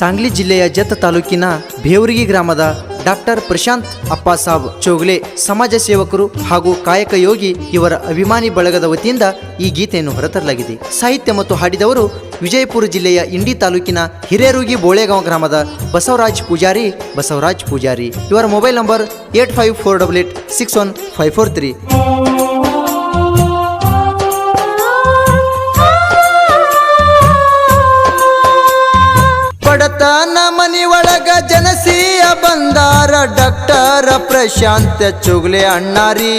ಸಾಂಗ್ಲಿ ಜಿಲ್ಲೆಯ ಜತ್ ತಾಲೂಕಿನ ಭೇವರಿಗಿ ಗ್ರಾಮದ ಡಾಕ್ಟರ್ ಪ್ರಶಾಂತ್ ಅಪ್ಪಾಸಾಬ್ ಚೋಗ್ಲೆ ಸಮಾಜ ಸೇವಕರು ಹಾಗೂ ಕಾಯಕ ಯೋಗಿ ಇವರ ಅಭಿಮಾನಿ ಬಳಗದ ವತಿಯಿಂದ ಈ ಗೀತೆಯನ್ನು ಹೊರತರಲಾಗಿದೆ. ಸಾಹಿತ್ಯ ಮತ್ತು ಹಾಡಿದವರು ವಿಜಯಪುರ ಜಿಲ್ಲೆಯ ಇಂಡಿ ತಾಲೂಕಿನ ಹಿರೇರುಗಿ ಬೋಳೆಗಾಂವ್ ಗ್ರಾಮದ ಬಸವರಾಜ್ ಪೂಜಾರಿ ಬಸವರಾಜ್ ಪೂಜಾರಿ. ಇವರ mobile number eight five four double eight six one five four three. ಬಡತನ ಮನಿ ಒಳಗ ಜನಸಿಯ ಬಂದಾರ ಡಾಕ್ಟರ್ ಪ್ರಶಾಂತ ಚುಗ್ಲೆ ಅಣ್ಣಾರಿ.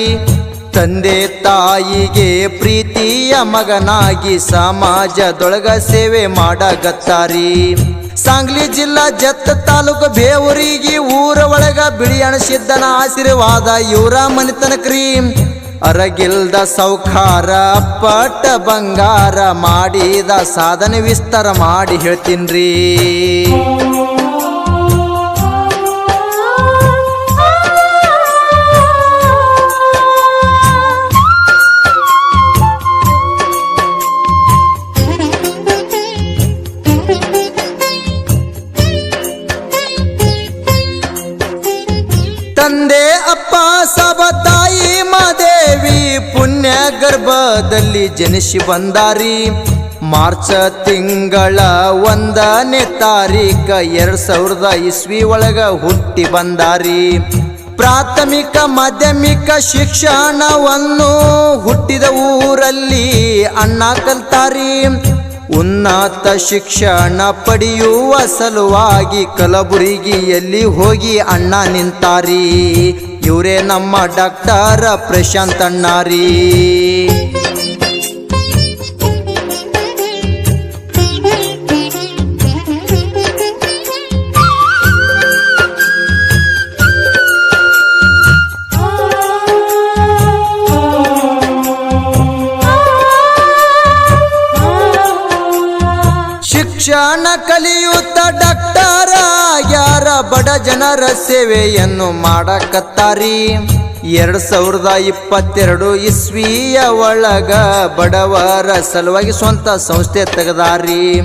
ತಂದೆ ತಾಯಿಗೆ ಪ್ರೀತಿಯ ಮಗನಾಗಿ ಸಮಾಜದೊಳಗ ಸೇವೆ ಮಾಡಗತ್ತಾರಿ. ಸಾಂಗ್ಲಿ ಜಿಲ್ಲಾ ಜತ್ತ ತಾಲೂಕು ಬೇವೂರಿಗೆ ಊರ ಒಳಗ ಬಿಳಿಯಣಸಿದ್ದನ ಆಶೀರ್ವಾದ ಇವರ ಮನಿತನ ಕ್ರೀಮ್ ಅರಗಿಲ್ದ ಸೌಖಾರ ಪಟ್ಟ ಬಂಗಾರ ಮಾಡಿದ ಸಾಧನೆ ವಿಸ್ತಾರ ಮಾಡಿ ಹೇಳ್ತೀನ್ರಿ. ಗರ್ಭದಲ್ಲಿ ಜನಿಸಿ ಬಂದಾರಿ. ಮಾರ್ಚ್ ತಿಂಗಳ ಒಂದನೇ ತಾರೀಖ ಎರಡ್ ಸಾವಿರದ ಇಸ್ವಿ ಒಳಗ ಹುಟ್ಟಿ ಬಂದಾರಿ. ಪ್ರಾಥಮಿಕ, ಮಾಧ್ಯಮಿಕ ಶಿಕ್ಷಣವನ್ನು ಹುಟ್ಟಿದ ಊರಲ್ಲಿ ಅಣ್ಣ ಕಲ್ತಾರಿ. ಉನ್ನತ ಶಿಕ್ಷಣ ಪಡೆಯುವ ಸಲುವಾಗಿ ಕಲಬುರಗಿಯಲ್ಲಿ ಹೋಗಿ ಅಣ್ಣ ನಿಂತಾರಿ. ಇವರೇ ನಮ್ಮ ಡಾಕ್ಟರ್ ಪ್ರಶಾಂತ್ ಅಣ್ಣಾರಿ. ಶಿಕ್ಷಣ ಕಲಿಯುತ್ತ ಡಾಕ್ಟರ, ಯಾರ ಬಡ ಜನರ ಸೇವೆಯನ್ನು ಮಾಡಕತ್ತಾರಿ? ಎರಡ್ ಸಾವಿರದ ಇಪ್ಪತ್ತೆರಡು ಇಸ್ವಿಯ ಒಳಗ ಬಡವರ ಸಲುವಾಗಿ ಸ್ವಂತ ಸಂಸ್ಥೆ ತೆಗೆದಾರಿ.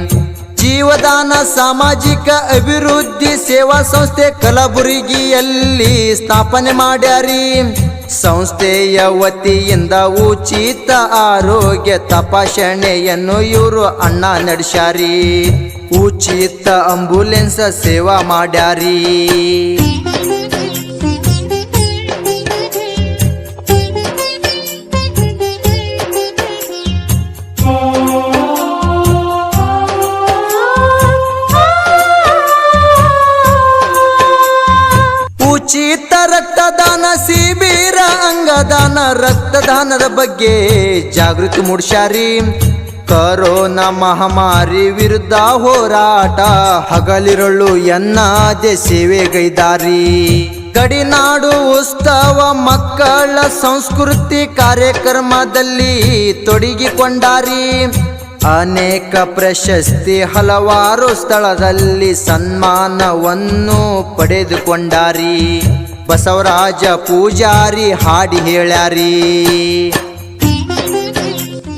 ಜೀವದಾನ, ಸಾಮಾಜಿಕ ಅಭಿವೃದ್ಧಿ ಸೇವಾ ಸಂಸ್ಥೆ ಕಲಬುರಗಿಯಲ್ಲಿ ಸ್ಥಾಪನೆ ಮಾಡ್ಯಾರಿ. ಸಂಸ್ಥೆಯ ವತಿಯಿಂದ ಉಚಿತ ಆರೋಗ್ಯ ತಪಾಸಣೆಯನ್ನು ಇವರು ಅಣ್ಣ ನಡೆಸಾರಿ ಉಚಿತ ಆಂಬುಲೆನ್ಸ್ ಸೇವಾ ಮಾಡ್ಯಾರಿ. ಉಚಿತ ರಕ್ತದಾನ ಅಂಗದಾನ ರಕ್ತದಾನದ ಬಗ್ಗೆ ಜಾಗೃತಿ ಮೂಡಿಸ್ಯಾರಿ. ಕರೋನಾ ಮಹಾಮಾರಿ ವಿರುದ್ಧ ಹೋರಾಟ, ಹಗಲಿರಳು ಎನ್ನದೆ ಸೇವೆಗೈದಾರಿ. ಗಡಿನಾಡು ಉತ್ಸವ, ಮಕ್ಕಳ ಸಂಸ್ಕೃತಿ ಕಾರ್ಯಕ್ರಮದಲ್ಲಿ ತೊಡಗಿಕೊಂಡಾರಿ. ಅನೇಕ ಪ್ರಶಸ್ತಿ ಹಲವಾರು ಸ್ಥಳದಲ್ಲಿ ಸನ್ಮಾನವನ್ನು ಪಡೆದುಕೊಂಡಾರಿ. ಬಸವರಾಜ ಪೂಜಾರಿ ಹಾಡಿ ಹೇಳ್ಯಾರಿ.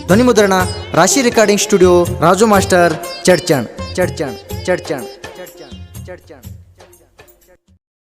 ಧ್ವನಿ ಮುದ್ರಣ ರಾಶಿ recording studio Raju master, Chadchan Chadchan Chadchan Chadchan Chadchan.